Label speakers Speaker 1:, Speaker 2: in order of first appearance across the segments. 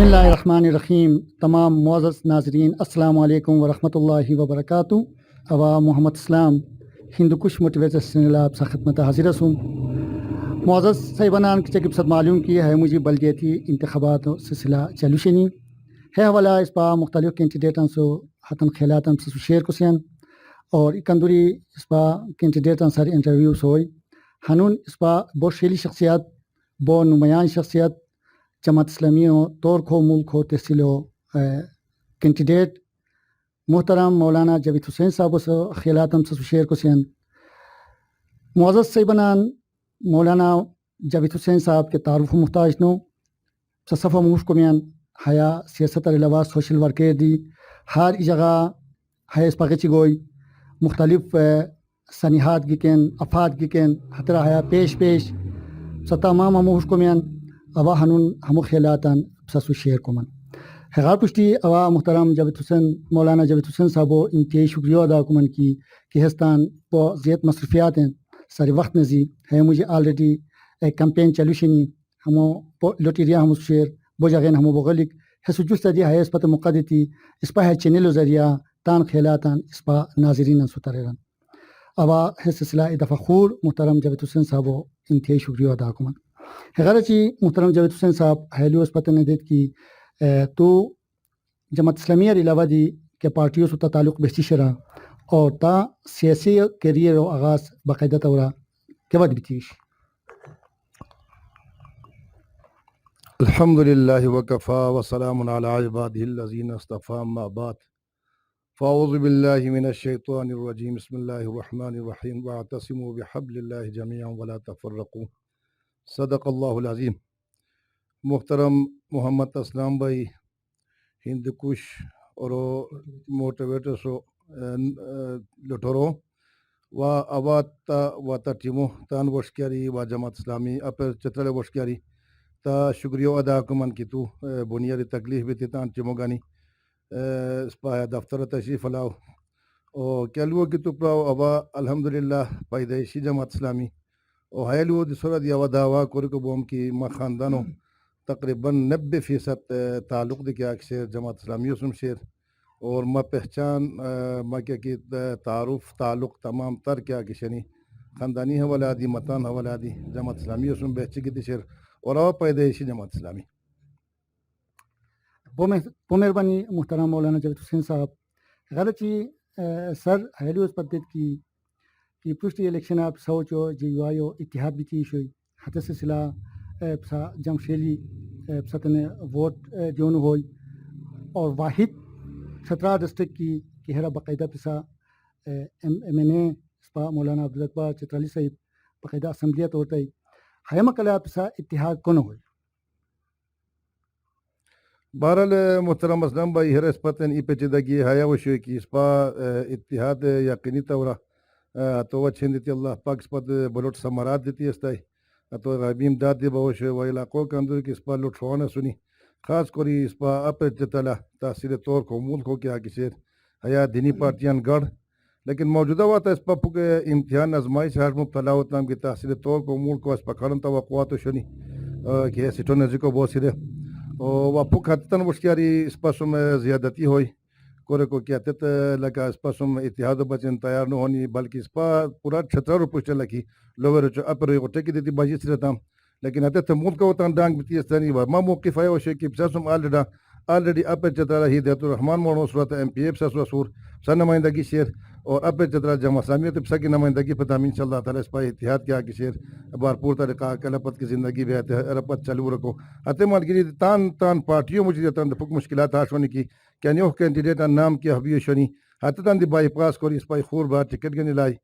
Speaker 1: بسم اللہ الرحمن الرحیم۔ تمام معزز ناظرین، السلام علیکم ورحمۃ اللہ وبرکاتہ۔ ابا محمد اسلام، ہندو کش موٹیویٹر سنگل آپ سا خدمت حاضر رسوم معزز صاحبان کی چکب صد معلوم کی ہے، مجھے بلدیتی انتخابات سلسلہ چلوشنی ہے حوالہ، اس پا مختلف کینڈیڈیٹن سو حتن خیلاتن سو شیئر کسین اور کندوری اس پا کینڈیڈیٹن سر انٹرویوز ہوئی۔ ہنون، اس پا بہت شیلی شخصیت بو نمایاں شخصیت جماعت اسلامی ہو طور کھو ملک ہو، تحصیل ہو کینڈیڈیٹ محترم مولانا جاوید حسین صاحب سو خیالاتم سے شیئر کسین معزز صیبنان مولانا جاوید حسین صاحب کے تعارف و محتاج نو صفہ موش کمین حیا، سیاست علاوہ سوشل ورکر دی، ہر جگہ ہے اس پاکچی گوئی، مختلف سنیحات گکن افاد گکن حترہ حیا پیش پیش، ستا مام موش کمین اوا ہنون ہمو خیالاتان سسو شیئر کمن حیغار پشتی اوا محترم جاوید حسین، مولانا جاوید حسین صاحبو انتہائی شکریہ ادا کمن کی کہ ہستان پو زیت مصرفیات ہیں ساری وقت نزی۔ ہے مجھے آلریڈی ایک کمپین چلوشنی ہمو لوٹیریا ہمو شیر بو جاغین ہمو بغلق ہے سجوست دیا ہے، اس پتہ موقع دیتی اس پا ہے چینل ذریعہ تان خیالاتان اس پا ناظرین سترین اوا ہے سلسلہ دفعہ خور، محترم جاوید حسین صاحبو انتہائی شکریہ ادا کمن غرضی محترم جاوید حسین صاحب ہیلو اس پتہ دیت کی تو جماعت اسلامیہ علاوہ دی کہ پارٹیوں سے تعلق بہتی شرح اور تا سیاسی کیریئر و آغاز باقاعدہ طورہ کے بعد بتیش
Speaker 2: الحمد للہ وکفا وسلام علی عباده الذین اصطفى ما بعد۔ فاعوذ باللہ من الشیطان الرجیم۔ بسم اللہ الرحمن الرحیم۔ واعتصموا بحبل اللہ جميعا ولا تفرقوا۔ صدق اللہ العظیم۔ محترم محمد اسلام بھائی، ہند کش اور موٹیویٹر سو لٹورو و آباد تا و تا ٹیمو تان وشکیاری و جماعت اسلامی، اپر چترل وشکیاری، تا شکریہ ادا کمن کی تو بنیادی تکلیف بھی تان ٹیمو گانی اسپا دفتر تشریف لاؤ او کیلو کی تو پراو ابا الحمدللہ، پیدائشی جماعت اسلامی۔ او حیلو دی صورت یا وداوا کرکو بوم کی ما خاندانو تقریباً نبے فیصد تعلق دی کیا شیر جماعت اسلامی اسم شیر۔ اور ما پہچان ما کیا کی تعارف تعلق تمام تر کیا کی شنی خاندانی حوالہ دی متان حوالہ دی جماعت اسلامی اسم بہچی کی دی شیر۔ اور او پیدائشی جماعت اسلامی۔
Speaker 1: بو مہربانی محترم مولانا جاوید حسین صاحب۔ غلطی سر ہیلو اس پدت کی کہ پشتی الیکشن آپ سوچو جی یو آئیو اتحاد بھی تیش ہوئی حتی سلسلہ پسا جمشیلی پساتن ووٹ دیونو ہوئی اور واحد سترہ ڈسٹرک کی کہرہ باقاعدہ پسا ایم ایم این اے اسپا مولانا عبدالقبا چترالی صاحب باقاعدہ اسمبلیت ہوتا ہے حیمہ کلا پسا اتحاد کون ہوئی
Speaker 2: بہرحال محترم اسلام بھائی ہر اسپتن ای پیچیدگی حیا وشوی کی اسپا اتحاد یقینی طورہ تو وچھن دیتی اللہ پاک اسپت بلوٹ سمارات دیتی استائی تو غیبیم داد دی بہوش و علاقوں کے اندر کی اسپا لوٹ شوانا سنی۔ خاص کری اسپا اپ جتلا تاثیر طور کو ملک ہو کیا کسی حیا دینی پارٹیاں گڑھ۔ لیکن موجودہ تھا اس پا پھوکے امتحان ازمائی سے ہر مبتلا ہوتا ہم کی تاثیر طور کو ملک کو اس پا کھڑن توقعات شنی۔ کہ ٹھو نزی کو بہت سرے و پھوک حتتن وشکیاری اس پا سم زیادتی ہوئی۔ کورے کو کیا تت لگا اس پا سم اتحاد بچن تیار نہ ہونی، بلکہ اس پا پورا چھترہ رو پوچھتے لکی لوگر چو اپر روی کو دیتی باجی سرے تام لیکن حتت ملک کو تان ڈانگ بیتی اس تانی ما موقف ہے وشے کی پسا سم آلڈا آلریڈی اپر چترہ ہی دیتو رحمان مورنو صورت ایم پی ایف سا سور۔ سن نمائندگی شیر اور اپر چترہ جمع سامیت پسا کی نمائندگی پتا من صلی اللہ تعالیٰ اس پا اتحاد کیا کی شیر بار پور طریقہ کلپت کی زندگی بھی آتے رپت چلو رکو حتی مال گری تان تان پارٹیوں مجھے دیتان دفک مشکلات آشونی کی۔ کیا نیوہ کینڈیڈیٹ نام کیا حبیو شنی۔ حتی تان دی بائی پاس کوری اس پای خور بار ٹکٹ گنی لائی۔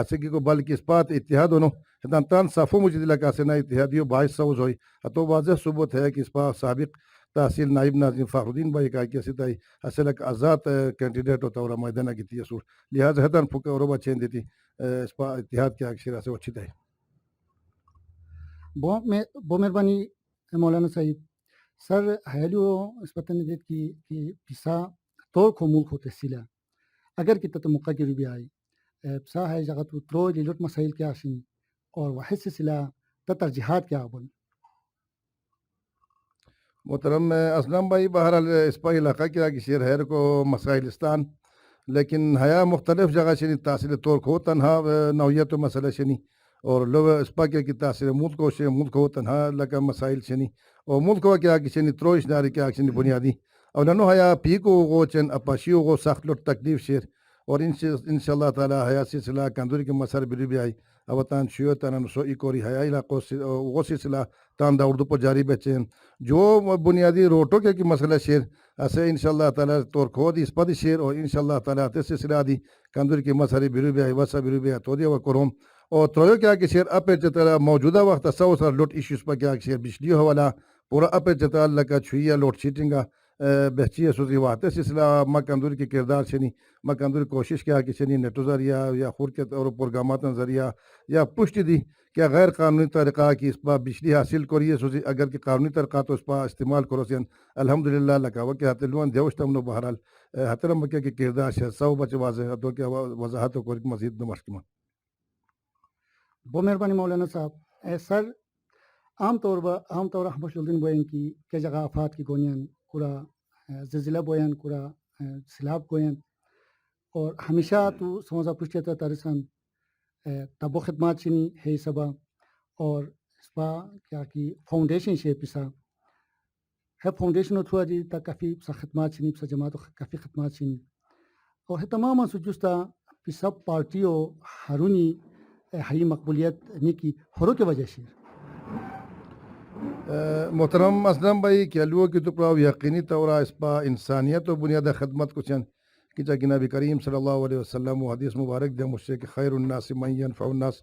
Speaker 2: آسکی کو بلکہ اس پات اتحاد ہونو۔ حتی تان صافو مجھے دلکا کاسے اتحادیو بائی سوز ہوئی۔ حتی واضح ثبوت ہے کہ اس پا سابق تحصیل نائب ناظرین فخر الدین بھائی کا کیسی تائی اصل ایک آزاد کینڈیڈیٹ ہوتا اور میدانہ کی تھی سور لہذا حتن پھوکے اور چین دیتی۔ اس پا اتحاد کیا شرح سے اچھی تائی
Speaker 1: بو مہربانی مولانا صاحب۔ سر ہیلو اس پتن دیت کی کہ پسا تو کو ملک ہوتے سیلا اگر کتا تو موقع کی بھی آئی۔ پسا ہے جگہ تو ترو جی لیلوٹ مسائل کیا شنی اور واحد سے سلا تا ترجیحات کیا بن۔
Speaker 2: محترم اسلم بھائی بہرحال اسپا علاقہ کیا کہ شیر حیر کو مسائلستان لیکن حیا مختلف جگہ شنی تاثیر طور کو تنہا، نوعیت و مسئلہ شنی۔ اور لو اسپا کیا کی تاثیر ملک کو شے ملک کو تنہا لگا مسائل شنی اور ملک کو کیا کہ شنی تروش ناری کیا شنی بنیادی۔ اور ننو حیا پی کو گو چن اپاشیو گو سخت لوٹ تکلیف شیر۔ اور ان سے ان شاء اللہ تعالیٰ حیا سلسلہ کندوری کے مسر بری بھی آئی۔ اوتان شیو تان سو ایکوری حیا علاقوں وہ سلسلہ تان دا اردو پر جاری بچیں جو بنیادی روٹو کے کی مسئلہ شیر، اسے انشاءاللہ تعالیٰ طور کھو دی اسپا دی شیر۔ اور انشاءاللہ تعالیٰ سلسلہ دی۔ کندوری کی مسری بیرو بھی آئی، وسا بیرو بھی آئی، تو دیا و کروم۔ ترویو کیا کہ شیر اپے چتالا موجودہ وقت سو سر لوٹ ایشوز پر کیا کہ شیر بجلی حوالہ پورا اپے چتال لگا چھوئیا لوٹ شیٹنگا بہچی سوزی واتے سلسلہ ما کندوری کی کردار شنی ما کندوری کوشش کیا کہ شنی نیٹو ذریعہ یا خور کے اور پرگامات ذریعہ یا پشت دی کیا غیر قانونی طریقہ کی اس پر بجلی حاصل کریے سوزی اگر کہ قانونی طریقہ تو اس پر استعمال کرو سین۔ الحمدللہ لکا وکی حتلوان دیوشتم نو بہرحال حترم بکیا کی کردار شہر سو بچے واضح تو کیا وضاحت و کوریک مزید نمشک
Speaker 1: بہت مہربانی مولانا صاحب، اے سر، عام طور پر عام طور ہم الدین بوئن کی کہ جگہ آفات کی گونین کورا زلزلہ بوئن کورا سیلاب گوئن اور ہمیشہ تو سموزا پشتیتا ترسن تبو خدمات چنی ہے سبا۔ اور اس با کیا کی فاؤنڈیشن شے پسا ہے فاؤنڈیشن تھوا دی تا کافی سا خدمات چنی پسا جماعت کافی خدمات چنی اور ہے تمام سجستا پسا پارٹیو ہرونی ہری مقبولیت نکی ہرو کے وجہ شیر
Speaker 2: محترم اسلم بھائی کیلو کی تو پراو یقینی طورا اس پا انسانیت و بنیاد خدمت کو چن کہ جا کہ نبی کریم صلی اللہ علیہ وسلم و حدیث مبارک دے مجھ سے کہ خیر الناس من ينفع الناس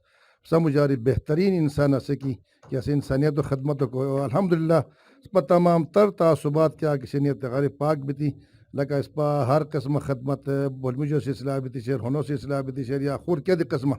Speaker 2: سمجھاری بہترین انسان اسے کی کہ اسے انسانیت و خدمت کو الحمدللہ، اس پر تمام تر تعصبات کیا کسی نیت غیر پاک بیتی لکا اس پا ہر قسم خدمت، بولمجو سلسلہ بیتی شیر ہنو سلسلہ بیتی شیر یا خور کیا دی قسم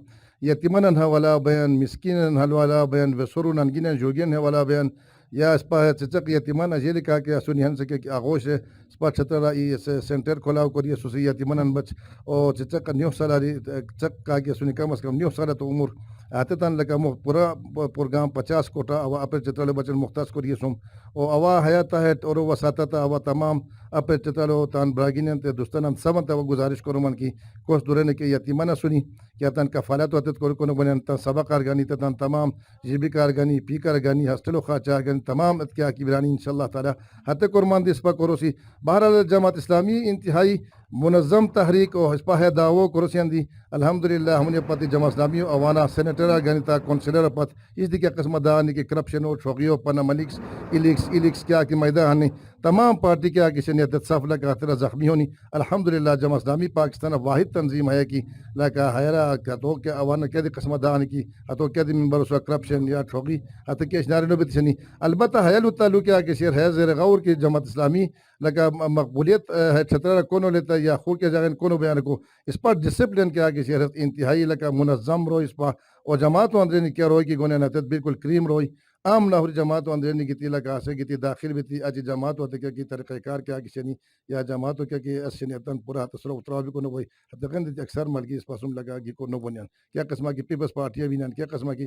Speaker 2: یتیمن والا بیان مسکین والا بیان وسرون انگین جوگین والا بیان. یا اس پا چچک یتیمان اجیلی کہا کہ سنی ہن سکے کہ آغوش. ہے اس پا چھترا ای سینٹر کھولاو کریے سوسی یتیمان بچ. او چچک نیو سالا ری چک کہا کہ سنی کم از کم نیو سالا تو عمر. آتے تان لگا پورا پرگام پچاس کوٹا اوا اپر چترالو بچن مختص کریے سوم او اوا حیاتا ہے اور وساتا تا اوا تمام اپر چترالو تان براگینن تے دوستان سمن تا گزارش کرو من کی کوس دورے نے کہ یتیمان سنی کیا تان کفالت واتت کرو کنو بنیان تان سبق ارگانی تان تمام جیبی ارگانی پی ارگانی ہسٹلو خاچا ارگانی تمام اتکیا کی برانی انشاءاللہ تعالی۔ حتی قرمان دی اسپا کروسی بہرحال جماعت اسلامی انتہائی منظم تحریک و حسپا ہے دعوو کروسیان دی الحمدللہ، ہم نے پتی جمع اسلامی اوانا سینیٹر ارگانی تا کونسلر پت۔ اس دی کیا قسم دانی کی کرپشن و چھوگیو پنا ملکس، ایلیکس ایلیکس کیا کی مہدہ ہنی تمام پارٹی کیا کسی نے صاف لگا تیرا زخمی ہونی۔ الحمدللہ جماعت اسلامی پاکستان واحد تنظیم ہے کہ لگا حیرا تو کیا اوانا کیا دی قسم دان کی، اتو کیا دی ممبر اس کرپشن یا ٹھوگی، اتو کیا اشناری نو بیتشنی البتہ حیل تعلق کیا کہ شیر ہے، زیر غور کی جماعت اسلامی لگا مقبولیت ہے چھترا کونو لیتا یا خور کے جگہ کونو بیان کو۔ اس پر ڈسپلن کیا کہ شیر انتہائی لگا منظم رو اس پر اور جماعت اندرینی کیا روئی کی گونے نتت بالکل کریم روئی۔ عام لاہور جماعت اندرینی کی تیلا کا آسے داخل بھی تھی۔ اج جماعت ہوتے کہ کی طریقہ کار کیا کسی نہیں یا جماعت کیا کہ اس شنی اتن پورا تسرہ اترا بھی کنو بھئی حتی اکثر ملکی اس پاسم لگا کی کنو بنیان۔ کیا قسمہ کی پیپس پارٹی بھی نہیں کیا قسمہ کی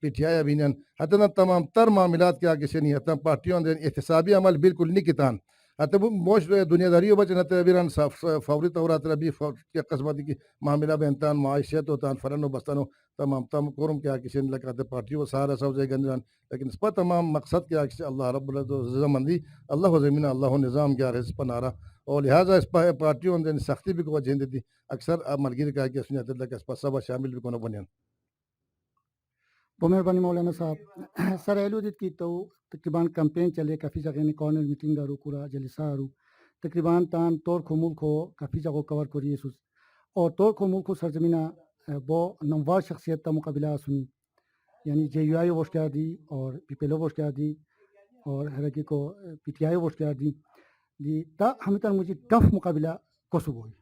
Speaker 2: پی ٹی آئی بھی نان۔ حتی تمام تر معاملات کیا کسی نہیں حتی پارٹیوں اندر احتسابی عمل بالکل نہیں حتی ہاں، موش دنیا داریو بچن حتی فوری طورات ربی کیا کی معاملہ بینتان معاشیت و تان فرن و بستانو تمام تم کرم کیا کسی نے لگا پارٹیوں سارا سو جائے گنجان لیکن اس پر تمام مقصد کیا کسی اللہ رب العزمندی اللہ و زمین، اللہ نظام کیا رہے اس پر نارا اور لہٰذا اس پر پارٹیوں اندر سختی بھی کو وجہ دیتی اکثر ملگیر کہا کہ اس نے اس پر سب شامل بھی کو بنیان۔
Speaker 1: بہت مہربانی مولانا صاحب سر ایلو دیت کی تو تقریباً کمپین چلے کافی جگہ نے کارنر میٹنگ آرو کورا جلسہ آرو تقریباً تان طور کھو ملک ہو کافی جگہ کور کریے سوس اور طور کھو ملک ہو سرزمینہ بو نموار شخصیت تا مقابلہ سنی یعنی جے یو آئی ووٹ کیا دی اور پی پی ایل ووٹ کیا دی اور حرکی کو پی ٹی آئی ووٹ کیا دی دی تا ہمیں تر مجھے ٹف مقابلہ کو سب ہوئی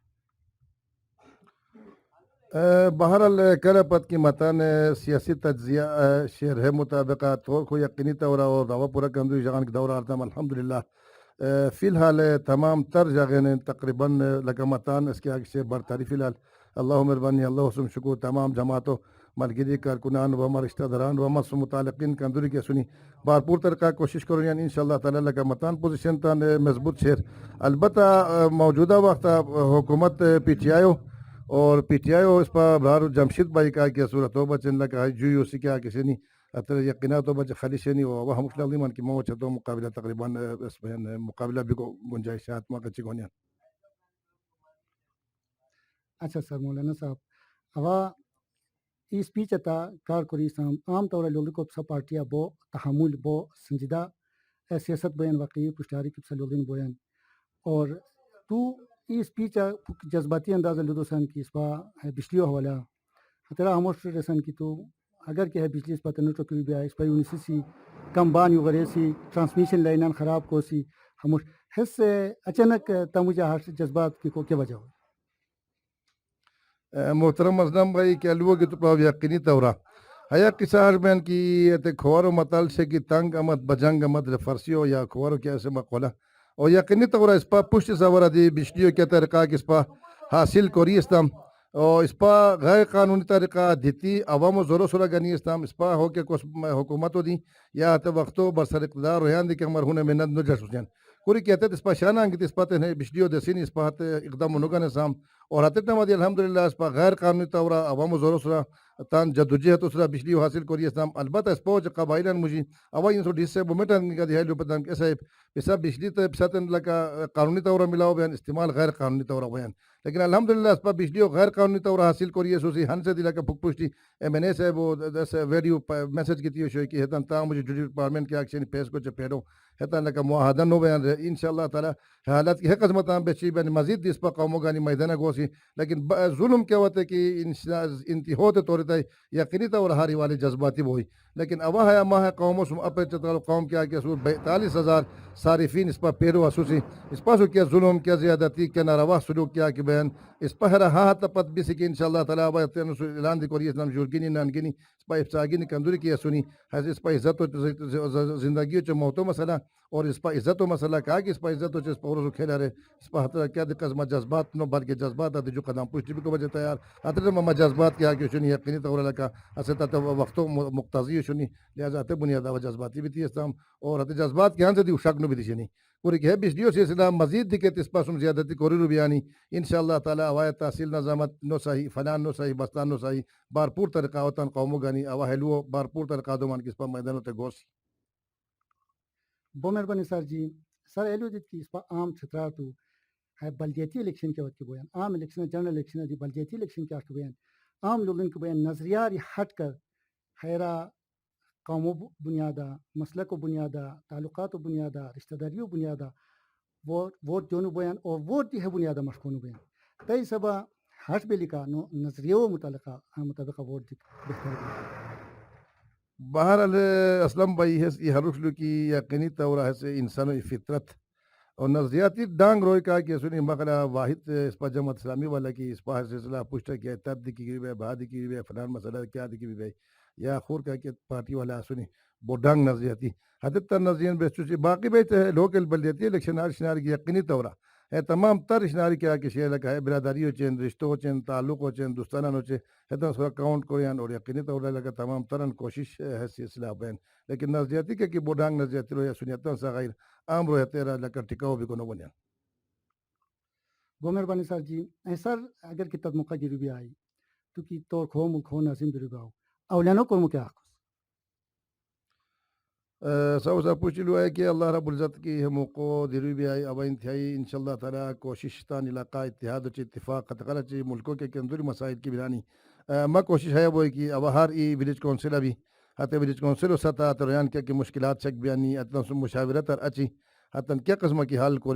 Speaker 2: بہرحال کل پت کی متن سیاسی تجزیہ شعر ہے مطابقہ طور کو یقینی طور اور دعوی پورا کندو جگان کی دور آرتم، الحمدللہ۔ فی الحال تمام تر جگہ نے تقریباً لگا متان اس کے آگے سے برطاری فی الحال۔ اللہ مہربانی، اللہ حسن شکر، تمام جماعتوں ملگیری، کارکنان و ہمارے رشتہ داران و ہمارے متعلقین کندوری کے سنی۔ بھرپور طریقہ کوشش کروں یعنی انشاءاللہ تعالی لگا متان پوزیشن تان مضبوط شیر البتہ موجودہ وقت حکومت پی ٹی آئی اور پی ٹی آئی اس پر برار جمشید بھائی کا کہ کیا صورت ہو؟ بچن لگا جوئی اسی کیا کسی نہیں، اتر یقینات و بچ خالی شنی و وہ ہم خلال من کی مو چتو مقابلہ تقریباً، اس بہن مقابلہ بھی کو گنجائشات ما کچھ گونیاں
Speaker 1: اچھا سر، مولانا صاحب، اوا ای سپیچ اتا کار کری سام، عام طور لولی کو سا پارٹیا بو تحمل بو سنجیدہ سیاست بیان واقعی پشتاری کی سا بوین اور تو ای سپیچ جذباتی انداز لدو سن کی اس با بجلی حوالہ۔ تیرا ہموش رسن کی تو اگر کہ ہے بجلی اس پر تنو ٹوکی بھی آئے اس یونیسی سی کم بان یو غرے سی، ٹرانسمیشن لائنان خراب کو سی، ہموش حس اچانک تموجہ ہر جذبات کی کو کیا وجہ ہو
Speaker 2: محترم ازلم بھائی کہ الو کی تو پاو یقینی تورا ہیا کسار بین کی تے کھوارو مطال سے کی تنگ امت بجنگ امت فرسیو یا کھوارو کیا سے مقولہ؟ اور یقینی تورا اسپا پشت سوارا دی بجلیو کیا طریقہ کہ پا حاصل کوری استام اور اس پا غیر قانونی طریقہ دیتی عوام و زورو سورا گنی استام اس پا ہو کے کچھ حکومتو دی یا وقت وقتو برسر اقتدار رویان دی کہ مرہون محنت نجر سوچین کوری کہتے اس پا شانہ انگی اس پا تے بجلیو دسینی اس پا اقدام منوگا نسام اور حتی نمادی الحمدللہ اس پا غیر قانونی طورا عوام و زورو سورا تان جدوجہت اسرا بجلی حاصل کوری اسلام البتہ اس پوچ قبائلان مجھے اوائی انسو ڈیس سے بومیٹا نگا دی ہے۔ لو پتان کیسا ہے پیسا بجلی تے پیسا تن لکا قانونی طورا ملاو بیان، استعمال غیر قانونی طورا بیان۔ لیکن الحمدللہ اس پا بجلی غیر قانونی طورا حاصل کوری ہے۔ سوسی ہن سے دی لکا پک پوشتی ایم این اے سے وہ دس ویڈیو میسج کی تیو شوئی کی ہے تن تا مجھے جوڈی پارلیمنٹ کے ایکشن پیس کو چپیڑو ہے تن لکا معاہدہ نو بیان انشاءاللہ تعالی حالات کی حق عظمتان بیچی بین مزید اس پا قوموں گانی میدانہ سی۔ لیکن ظلم کیا ہوتا ہے کہ انتہا ہوتے طور تے یقینی طور ہاری والے جذباتی ہوئی۔ لیکن اوا ہے، اما ہے قوموں سم اپے چتال قوم کیا کہ سور بیتالیس ہزار صارفین اس پر پیرو اسوسی اس پاسو کیا ظلم، کیا زیادتی، کیا ناروا سلوک کیا کہ بہن، اس پر ہاں تپت بھی سکی انشاءاللہ تعالی ابا تین اعلان دی کوری اسلام جورگینی، نانگینی، اس پر افساگینی، کندوری کیا سنی ہے اس پر عزت و زندگی چ موتو مسئلہ، اور اس پر عزت و مسئلہ کہا کہ اس پر عزت و چیز پر روزو کھیلا رہے اس پر حتی کیا دی قسمہ جذبات، نو بلکہ جذبات آتی جو قدم پوچھتی بھی کو بجے تیار حتی مما جذبات کیا کہ شنی یقینی طور لکا اسے تا وقتو مقتضی شنی لہذا تے بنیادہ و جذباتی بھی تھی اسلام اور حتی جذبات کی ہاں سے دی اشاک نو بھی تھی شنی پوری کہ بجلیو سے اسلام مزید دی کہ اس پاسم زیادتی کوری رو بیانی انشاءاللہ تعالی اوائے تحصیل نظامت، نو صحیح فلان نو صحیح بستان، نو صحیح بارپور طریقہ وطن قومو گانی اوا ہلو بارپور طریقہ دو من کس پا میدانو تے گوسی
Speaker 1: بہت مہربانی سر جی۔ سر ایلو دیت کی اس پر عام چھترا تو ہے بلدیتی الیکشن کے وقت کے بیان۔ عام الیکشن، جنرل الیکشن ہے جی بلدیتی الیکشن کے وقت کے بیان۔ عام لوگوں کے بیان نظریہ ہٹ کر حیرہ خیرہ قوموں بنیادہ، مسلک و بنیادہ، تعلقات و بنیادہ، رشتہ داری و بنیادہ ووٹ ووٹ بیان اور ووٹ دی ہے بنیادہ مشکونو بیان۔ تئی سبا ہٹ بیلی کا نظریہ و متعلقہ ہاں، مطابقہ ووٹ بہتر بیان
Speaker 2: بہرحال، اسلم بھائی ہے، یہ حرفلو کی یقینی طور ہے انسان و فطرت اور نظریاتی ڈانگ روئی کا کہ سنی مقلا واحد، اس پر جماعت اسلامی والا کی اس پر سلسلہ پوچھتا کیا تب دکی گئی بھائی بہا دکی گئی فلان مسئلہ کیا دکی بھی بھائی یا خور کا کہ پارٹی والا سنی وہ ڈانگ نظریاتی حدت تر نظرین بیسٹو باقی بھی لوکل بلدیتی الیکشن آر شنار کی یقینی طورہ ہے تمام تر اشناری کیا کہ شیئر لگا ہے برادری ہو چین رشتہ ہو چین تعلق ہو چین دوستانان ہو چین۔ ہے تو اس کا کاؤنٹ کوریان اور یقینی طور لگا تمام ترن کوشش ہے سلسلہ بین لیکن نظریاتی کہ بوڈانگ نظریاتی رو یا سنیتا سا غیر عام رو ہے تیرا لگا ٹکاو بھی کنو بنیان۔
Speaker 1: بہت مہربانی سر جی سر، اگر کتاب موقع گیرو بھی آئی تو کی طور کھو ملک ہو بھی رو اولانو અવલિયાનો
Speaker 2: ક્યાં સૌ સા પૂછી લો કે અલ્લાહ રબુલ ઇઝ્ઝત કી મોકો ધીરુ બી આઈ અવાઈન થઈ ઇન્શાલ્લાહ તારા કોશિશ તાન ઇલાકા ઇતિહાદ ચી ઇત્તિફાક કતકલ ચી મુલ્કો કે કેન્દ્ર મસાઇલ કી બિરાની ما کوشش ہے وہ کی اب ہر ای ولیج کونسل ابھی ہتے ولیج کونسل ستا تریان کے کہ مشکلات چک بیانی اتن سم مشاورت ار اچھی ہتن کیا قسم کی حل کو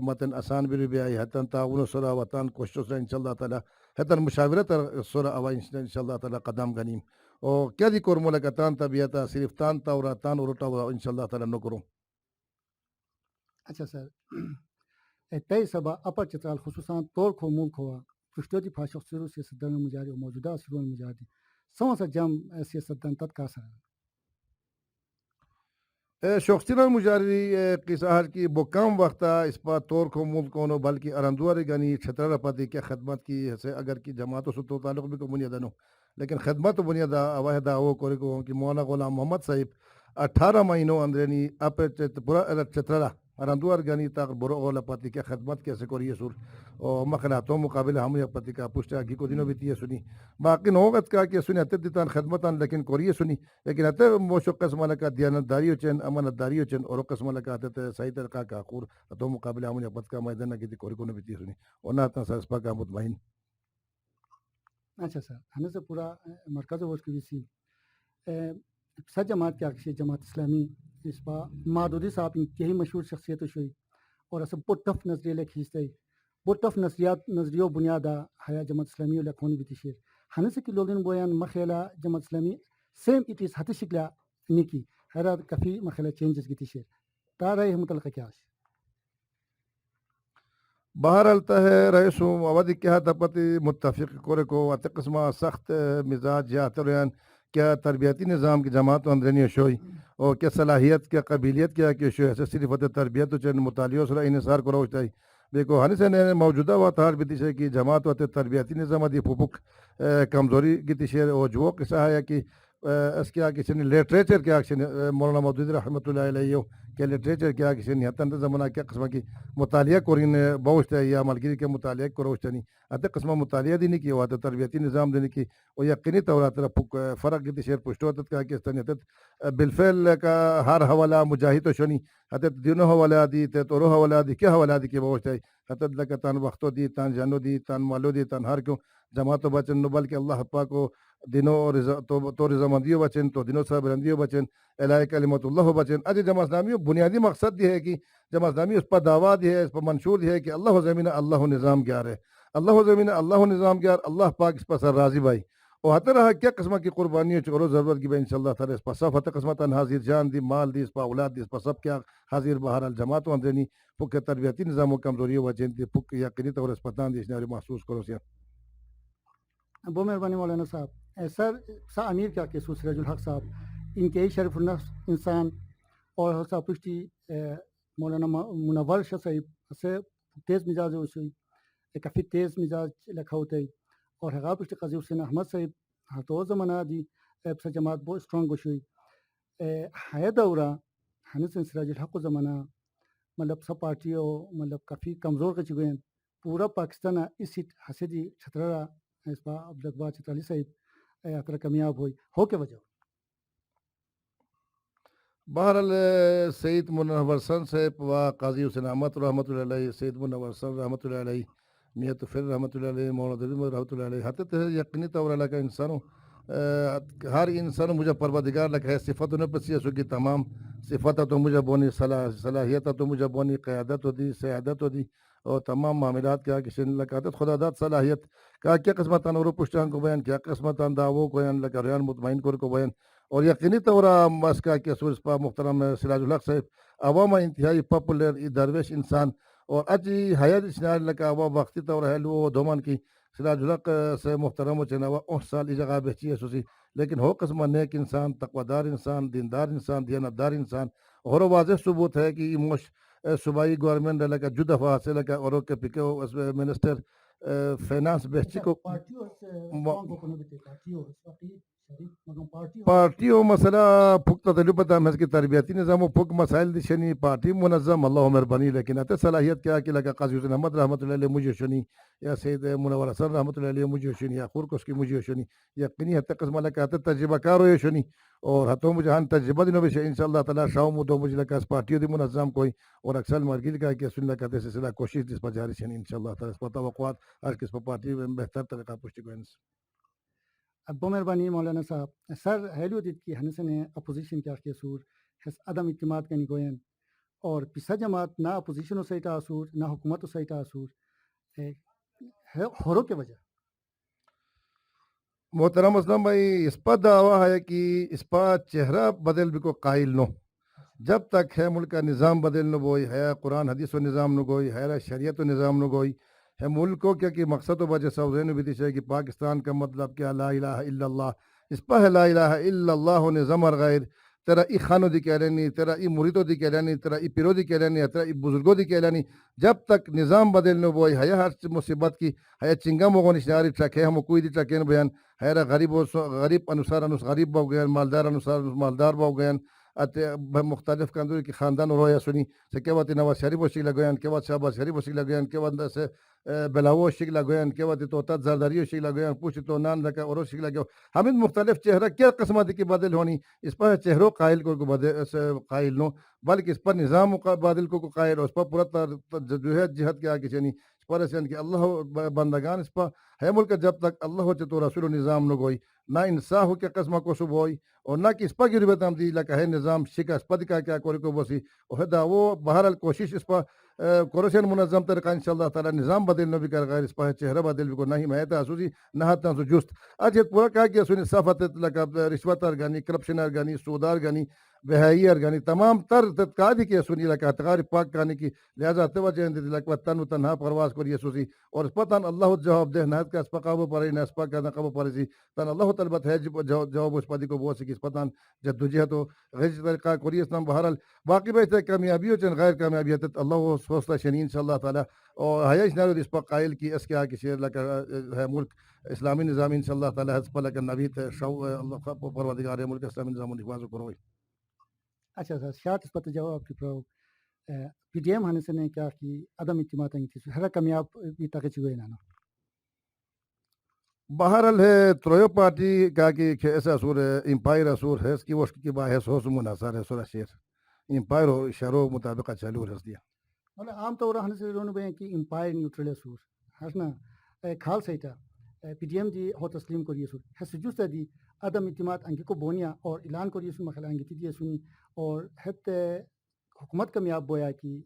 Speaker 2: متن آسان بھی بھی آئی ہتن تعاون سرا وطن کوشش سرا انشاءاللہ تعالی ہتن مشاورت ار سرا اوا انشاءاللہ تعالی قدم گنیم اور کیا دی کورمو لگا تان طبیعتا صرف تان تاورا تان اورٹا ورا انشاءاللہ تعالیٰ نو کروں
Speaker 1: اچھا سر تئی سبا اپر چترال خصوصاً طور کھو ملک ہوا پشتوتی فاشق سرو سیاست دن مجاری موجودہ سرون مجاری سو سا جم سیاست دن تت کا سر
Speaker 2: شخصینا مجاری قصار کی بو کم وقتا اس پا طور کو ملک کونو بلکہ ارندوار گانی چھترہ پاتی کیا خدمت کی سے اگر کی جماعتوں سے تو تعلق بھی کو بنیادہ نو لیکن خدمت بنیاد واحد وہ کوری کو کہ مولانا غلام محمد صاحب اٹھارہ مہینوں اندرینی اپ پورا چترا رندوار گانی تاک برو غولا پتی کے خدمت کیسے کوری سور اور مخنا تو مقابل ہم یا پتی کا پوچھتا کی کو دنوں بھی سنی باقی نوغت کا کہ سنی اتر دیتان خدمتان لیکن کوری سنی لیکن اتر موشو قسم لکا دیانت داریو چن امانت داریو چن اور قسم لکا اتر صحیح طریقہ کا خور۔ تو مقابل ہم یا پت کا میدان کی کوری کو بھی سنی اور نہ تا سرسپا کا مطمئن۔
Speaker 1: اچھا سر ہمیں سے پورا مرکز ووٹ کی سی سر جماعت کیا کسی جماعت اسلامی اس پا مادودی صاحب انتہائی مشہور شخصیت شوئی اور اسے بہت ٹف نظریے لے کھینچتے بہت ٹف نظریات نظریو بنیادا حیا جماعت اسلامی لکھونی بھی تشیر ہمیں سے کہ لوگن بویان مخیلا جماعت اسلامی سیم اٹ از ہتی شکلا نکی حیرا کافی مخیلا چینجز کی تشیر تا متعلقہ کیا ہے
Speaker 2: بہرحال ہے رئیس آبادی کیا تپتی متفق کورے کو ات قسمہ سخت مزاج یا ترین کیا تربیتی نظام کی جماعت اندرینی شوئی اور کیا صلاحیت، کیا قبیلیت کیا کہ شو ایسے صرف ات تربیت چن مطالعہ سرا انحصار کرو چاہی دیکھو، ہنی سے نے موجودہ ہوا تھار بھی تیشے کی جماعت وت تربیتی نظام دی پھپک کمزوری کی تیشے اور جو قصہ ہے کہ اس کیا کسی نے لٹریچر کیا مولانا مودود رحمۃ اللہ علیہ کہ لٹریچر کیا کسی نے حتن زمانہ کیا قسم کی مطالعہ کرین بوشت ہے یا ملگیری کے مطالعہ کروشت نہیں ات قسم مطالعہ دینی کی ہوا تربیتی نظام دینے کی وہ یقینی طور پر فرق کی شیر پشتو کیا کہ استنیت بالفعل کا ہر حوالہ مجاہد و شنی حتت دینوں حوالہ دی، تے حوالہ دی، کیا حوالہ دی کی بوشت ہے حتت لکا تان وقتو دی، تان جانو دی، تان مالو دی، تان ہر کیوں۔ جماعت و بچن نبل کے اللہ پاک کو دینوں اور تو رضامندیوں بچن، تو دینوں صاحب بلندیوں بچن۔ الہ کلمت اللہ بچن۔ اج جمع اسلامی بنیادی مقصد یہ ہے کہ جمع اسلامی اس پر دعویٰ دی ہے، اس پر منشور یہ ہے کہ اللہ زمین اللہ نظام گیار ہے۔ اللہ زمین اللہ نظام گیار، اللہ پاک اس پر سر راضی بھائی۔ اور حتی رہا، کیا قسمہ کی قربانی چکرو ضرورت کی بھائی انشاءاللہ تعالی اس پر سب حتی قسمت حاضر جان دی، مال دی، اس پر اولاد دی، اس پر سب کیا حاضر بہرحال جماعت و اندرینی پک تربیتی نظام و کمزوری و بچن دی پک یقینی طور اس پتان دی اشناری محسوس کرو سیا
Speaker 1: بہت مہربانی مولانا صاحب سر، سا امیر کیا کہ سریج الحق صاحب انتہائی شریف النفس انسان اور صاحب پشتی مولانا منور شاہ صاحب سے تیز مزاج ہوئی کافی تیز مزاج لکھا ہوتا ہے۔ اور حقا پشتی قضی حسین احمد صاحب ہر تو زمانہ دی سا جماعت بہت اسٹرانگ ہوئی ہے دورہ، ہمیں سے سراج الحق زمانہ مطلب سب پارٹیوں مطلب کافی کمزور کر چکے ہیں۔ پورا پاکستان اس سیٹ حسدی چھترا اس پا عبد الاقبال چترالی صاحب اترا کامیاب ہوئی۔ ہو کے وجہ۔
Speaker 2: بہرحال سید منور سن صاحب و قاضی حسین احمد رحمۃ اللہ علیہ، سید منور سن رحمۃ اللہ علیہ، میت فر رحمۃ اللہ علیہ، مولانا دلیم رحمۃ اللہ علیہ حتت یقینی طور علیہ کا انسانوں ہر انسان مجھے پروردگار لکھا ہے صفت نے پسی سو کی تمام صفت تو مجھے بونی، صلاح، صلاحیت تو مجھے بونی، قیادت ہو دی، سیادت ہو دی، اور تمام معاملات کیا کسی نے لکھا خدا داد صلاحیت، کیا کیا قسمت رو پشتان کو بیان، کیا قسمت دعووں کو بیان لگا ریان مطمئن کر کو بیان اور یقینی طور بس کا کہ سورج پا محترم سراج الحق صاحب عوام انتہائی پاپولر درویش انسان اور اجی حیات اسناد لکا عوام وقتی طور ہے لو دومان کی سراج الحق سے محترم و چناوا اوہ سال جگہ بہچی ہے سوسی لیکن ہو قسم نیک انسان تقوادار انسان دیندار انسان دیانتدار انسان اور واضح ثبوت ہے کہ موش صوبائی گورنمنٹ لگا دفعہ سے لگا اور کے پکے منسٹر فائنانس بہچی کو پارٹیوں مسئلہ پختہ تلو پتہ میں اس کی تربیتی نظام و پک مسائل دی شنی پارٹی منظم اللہ مہربانی لیکن اتہ صلاحیت کیا کہ لگا قاضی حسین احمد رحمۃ اللہ علیہ مجھے شنی یا سید منور حسن رحمۃ اللہ علیہ مجھے شنی یا خور کی مجھے شنی یقینی حتی قسم لگا اتہ تجربہ کار ہوئے شنی اور ہتوں ہن تجربہ دنوں بھی ان شاء اللہ تعالیٰ شاؤ مدو مجھے لگا اس پارٹیوں دی منظم کوئی اور اکثر مرگی کا کہ سن لگا تے سلسلہ کوشش جس پر جاری شنی ان شاء اللہ تعالیٰ اس پر توقعات ہر کس پر پارٹی میں بہتر طریقہ پشتی کو
Speaker 1: ابو مہربانی مولانا صاحب۔ سر ہیلو دیت کی ہنسن اپوزیشن کیا کے سور ہس عدم اعتماد کا نگوین۔ اور پسا جماعت نہ اپوزیشن و سیٹا اصور نہ حکومت و سیٹا اصور ہورو کے وجہ۔
Speaker 2: محترم اسلام بھائی اس پر دعویٰ ہے کہ اس پر چہرہ بدل بھی کو قائل نو جب تک ہے ملک کا نظام بدل نو گوئی ہے قرآن حدیث و نظام نو گوئی ہے شریعت و نظام نو گوئی ہے ملک کو کیا کہ مقصد و وجہ سوزین بھی دیشے کہ پاکستان کا مطلب کیا لا الہ الا اللہ، اس پہ لا الہ الا اللہ نے زمر غیر، تیرا ای خانو دی کہہ لینی تیرا ای مریدو دی کہہ لینی تیرا ای پیرو دی کہہ لینی تیرا ای بزرگو دی کہہ لینی جب تک نظام بدل نو بوئی ہے ہر مصیبت کی ہے چنگا مغو نشناری ٹرک ہے، ہم کوئی دی ٹرکین بیان۔ هيرا غريب وس- غريب انصار انص غريب باو گيان مالدار انصار انص مالدار باو گيان ات مختلف کندوری کی خاندان رویا سنی۔ سکه وات نواز شریف وشی لگویان که وات شهباز شریف وشی لگویان که وات سے بلاو شیک لگویان که وات تو تات زرداری شیک لگویان پوچھ تو نان لگا اور شیک لگو ہمیں مختلف چہرہ، کیا قسمت کی بدل ہونی؟ اس پر چہروں قائل کو بدل قائل نو، بلکہ اس پر نظام بادل کو کو قائل، اور اس پر پورا تر- جہد کے آگے چنی۔ اس پر ایسے یعنی کہ اللہ بندگان، اس پر ہے ملک جب تک اللہ ہو تو رسول و نظام نہ گوئی۔ نہ انصاف ہو کے قسمہ کو صبح ہوئی، اور نہ کہ اس پر گری بتام دی، لکہ ہے نظام شکست پد کا کیا کوری کو بسی اور دا وہ بہرحال کوشش اس پر کوروشن منظم تر طریقہ انشاءاللہ تعالی نظام بدل نہ بھی کر غیر اس پہ چہرہ بدل بھی کو نہیں میں تا سوزی، نہ ہتا سو جست۔ اج پورا کہا کہ سنی صفات لکہ رشوت ارگانی، کرپشن ارگانی، سودار گانی۔ بہائی ارگانی۔ تمام تر تتقادی کی سنی لکہ تغار پاک کانی کی۔ لہذا توجہ اندی لکہ تن و تنہا پرواز کریے سوزی۔ اور اس پتان اللہ جواب دے نہ کا اس قابو پڑے نہ اس کا قابو پڑے تن اللہ طلبت ہے جواب اس پدی کو بہت سی کس پتان جدوجہد و غیر طریقہ کریے اسلام بہرحال۔ باقی بہتے کامیابی ہو چن غیر کامیابی ہے اللہ وہ سوچتا شنی انشاءاللہ تعالی۔ اور حیا اسناد اس پر قائل کی اس کے آگے شیر لکا، ہے ملک اسلامی نظام انشاءاللہ تعالی۔ حس پر لکا نبی تے شو اللہ پروردگار، ملک اسلامی نظام حفاظ کروئی۔
Speaker 1: اچھا سر شاٹ اس پتہ جواب کی پرو پی ڈی ایم ہنے سے نے کیا کی عدم اعتماد انگی تھی ہر کامیاب بھی تاکہ چوئے نا
Speaker 2: بہرحال ہے ترویو پارٹی کا کہ سور امپائر اسور ہے اس کی وش کی با ہے سو سو مناصر ہے سورا شیر۔ امپائر ہو شروع مطابق چالو رس دیا۔
Speaker 1: مطلب عام طور ہنے سے رونو بے کہ امپائر نیوٹرل سور ہسنا کھال سیتا پی ڈی ایم دی ہو تسلیم کریے سور۔ ہے سجوستا دی۔ عدم اعتماد انگی کو بونیا اور اعلان کریے سور مخلا انگی تھی سنی اور ہت حکومت کامیاب بویا کی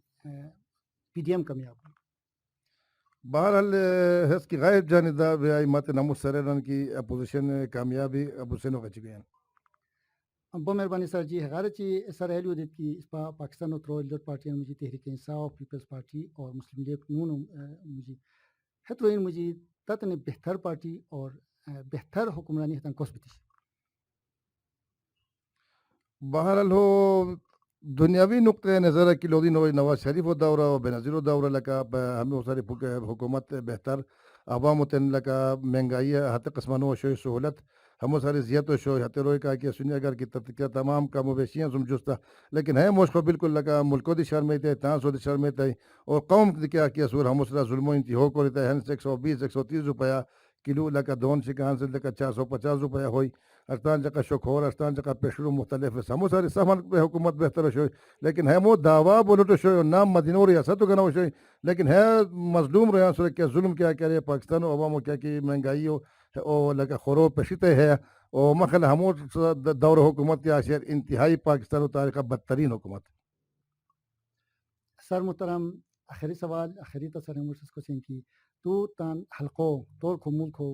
Speaker 1: پی ڈی ایم کامیاب
Speaker 2: بہرحال ہے اس کی غائب جانب بیائی مات نمو سررن کی اپوزیشن کامیابی اپوزیشن ہو چکی ہیں۔
Speaker 1: بہت مہربانی سر جی ہزار چی سر ایلیو دیت کی اس پا پاکستان و ترو الدر پارٹی مجھے تحریک انصاف پیپلز پارٹی اور مسلم لیگ نون مجھے ہترو مجھے تتن بہتر پارٹی اور بہتر حکمرانی ہتن کوس بتیش
Speaker 2: بہرحال ہو دنیاوی نقطۂ نظر ہے کہ لودی نواز نواز شریف و دورہ و بنظیر و دورہ، لکا ہمیں ساری حکومت بہتر، عوام و تن لکا مہنگائی ہت قسمانو شوی سہولت ہمو ساری زیت و شوی ہتے روئی کا کہ سنیا اگر کی تذکر تمام کا مویشیاں سم جستا لیکن ہے موش بالکل لگا ملکو دی شرم تے تاں سو دی شرم تے اور قوم کیا کیا سور ہمو سرا ظلم و انتہو کو لیتا ہے ہن ایک سو بیس، ایک سو تیس روپیہ کلو لکا دون شکان سے لکا چار سو پچاس روپیہ ہوئی۔ استان جکا شکھور استان جکا پیشرو مختلف ہمو ساری سامان پہ حکومت بہتر شوی لیکن ہے مو دعوا بولو شوی نام مدینو ریاست تو گنا شوی لیکن ہے مظلوم ریاست سر کیا ظلم کیا کرے پاکستان و عوام کیا کی مہنگائی او لگا خورو پشتے ہے او مخل ہمو دور حکومت کیا شیر انتہائی پاکستان و تاریخ بدترین حکومت۔
Speaker 1: سر محترم، آخری سوال، آخری تصر مرسس کو چین کی تو تان حلقو طور کو ملک ہو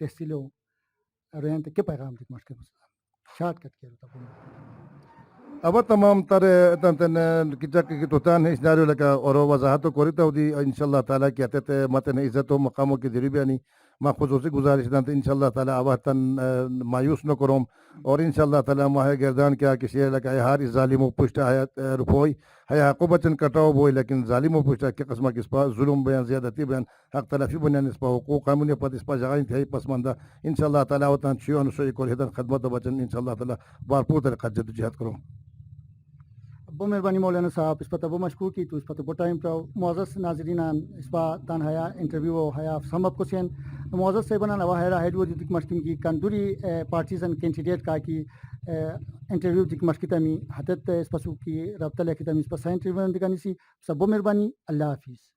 Speaker 1: تحصیلو ریان تے کے پیغام دیکھ مشکل شارٹ کٹ کیا رہتا
Speaker 2: اب تمام تر تن تن کچا کی تو تان ہے سناریو لگا اور وضاحت تو کوری تو دی انشاءاللہ تعالی کی تے تے متن عزت و مقاموں ما خصوصی گزارش دان انشاءاللہ تعالی آواز مایوس نہ کروم اور انشاءاللہ تعالی ماہ گردان کیا کسی لگا ہر ظالم و پشت حیات رپوئی ہے حکومتن کٹاو بوئی، لیکن ظالم و پشت کی قسمہ کس پا، ظلم بیان، زیادتی بیان، حق تلفی بیان اس پا، حقوق، قانونی پا اس پا، جگہ انتہائی پسماندہ۔ انشاءاللہ تعالی وطن شیو انسوئی کول ہدن، خدمت بچن، انشاءاللہ تعالی بارپور طریقہ جد جہد کروں۔
Speaker 1: بہت مہربانی مولانا صاحب، اس پتہ وہ مشکور کی تو اس پتہ وہ ٹائم پراؤ معزز ناظرین اس پا تان حیا انٹرویو حیا سمب کو سین۔ معزز سے بنا نوا حیرا ہیڈ دک مشکن کی کندوری پارٹیزن کینڈیڈیٹ کا کی انٹرویو دک مشکی تمی حدت، اس پسو کی رابطہ لے کے تمی، اس پا انٹرویو دکانی سی۔ سب مہربانی، اللہ حافظ۔